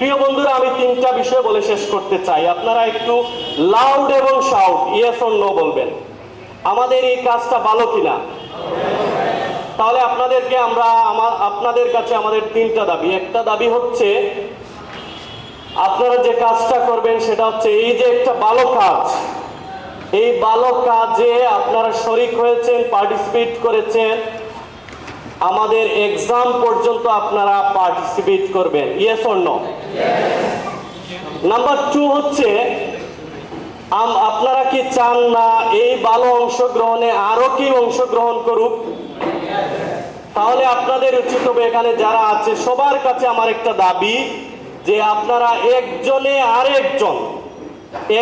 প্রিয় বন্ধুরা, আমি তিনটা বিষয় বলে শেষ করতে চাই। আপনারা একটু লাউড এবং শাউট ইয়েস অর নো বলবেন। আমাদের এই কাজটা ভালো কিনা? তাহলে আপনাদেরকে আমরা আমার আপনাদের কাছে আমাদের তিনটা দাবি। একটা দাবি হচ্ছে, আপনারা যে কাজটা করবেন সেটা হচ্ছে, এই যে একটা ভালো কাজ, এই ভালো কাজে আপনারা শরিক হয়েছেন পার্টিসিপেট করেছেন আমাদের এক্সাম পর্যন্ত আপনারা পার্টিসিপেট করবেন। Yes or no number two হচ্ছে আপনারা কি চান না এই ভালো অংশগ্রহণে আরও কি অংশগ্রহণ করুক? তাহলে আপনাদের উচিত হবে এখানে যারা আছে, সবার কাছে আমার একটা দাবি যে আপনারা একজনে আরেকজন,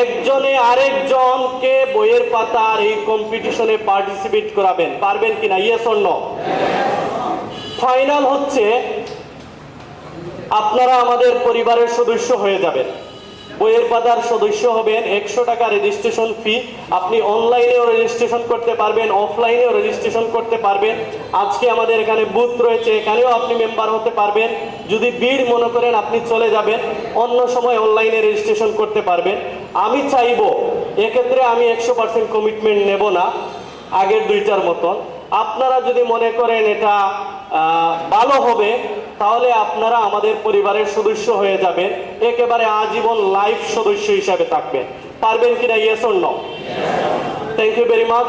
একজনে আরেকজনকে বইয়ের পাতার এই কম্পিটিশনে পার্টিসিপেট করাবেন। পারবেন কিনা? ইয়েস অন্য ফাইনাল হচ্ছে আপনারা আমাদের পরিবারের সদস্য হয়ে যাবেন। বইয়ের পাতার সদস্য হবেন, একশো টাকা রেজিস্ট্রেশন ফি আপনি অনলাইনেও রেজিস্ট্রেশন করতে পারবেন অফলাইনেও রেজিস্ট্রেশন করতে পারবেন। আজকে আমাদের এখানে বুথ রয়েছে, এখানেও আপনি মেম্বার হতে পারবেন। যদি ভিড় মনে করেন, আপনি চলে যাবেন, অন্য সময় অনলাইনে রেজিস্ট্রেশন করতে পারবেন। আমি চাইব, এক্ষেত্রে আমি একশো পার্সেন্ট কমিটমেন্ট নেব না, আগের দুইটার মতন। আপনারা যদি মনে করেন এটা ভালো হবে, তাহলে আপনারা আমাদের পরিবারের সদস্য হয়ে যাবেন। একেবারে আজীবন লাইফ সদস্য হিসাবে থাকবেন। পারবেন কিনা ইয়েস অন্য থ্যাংক ইউ ভেরি মাচ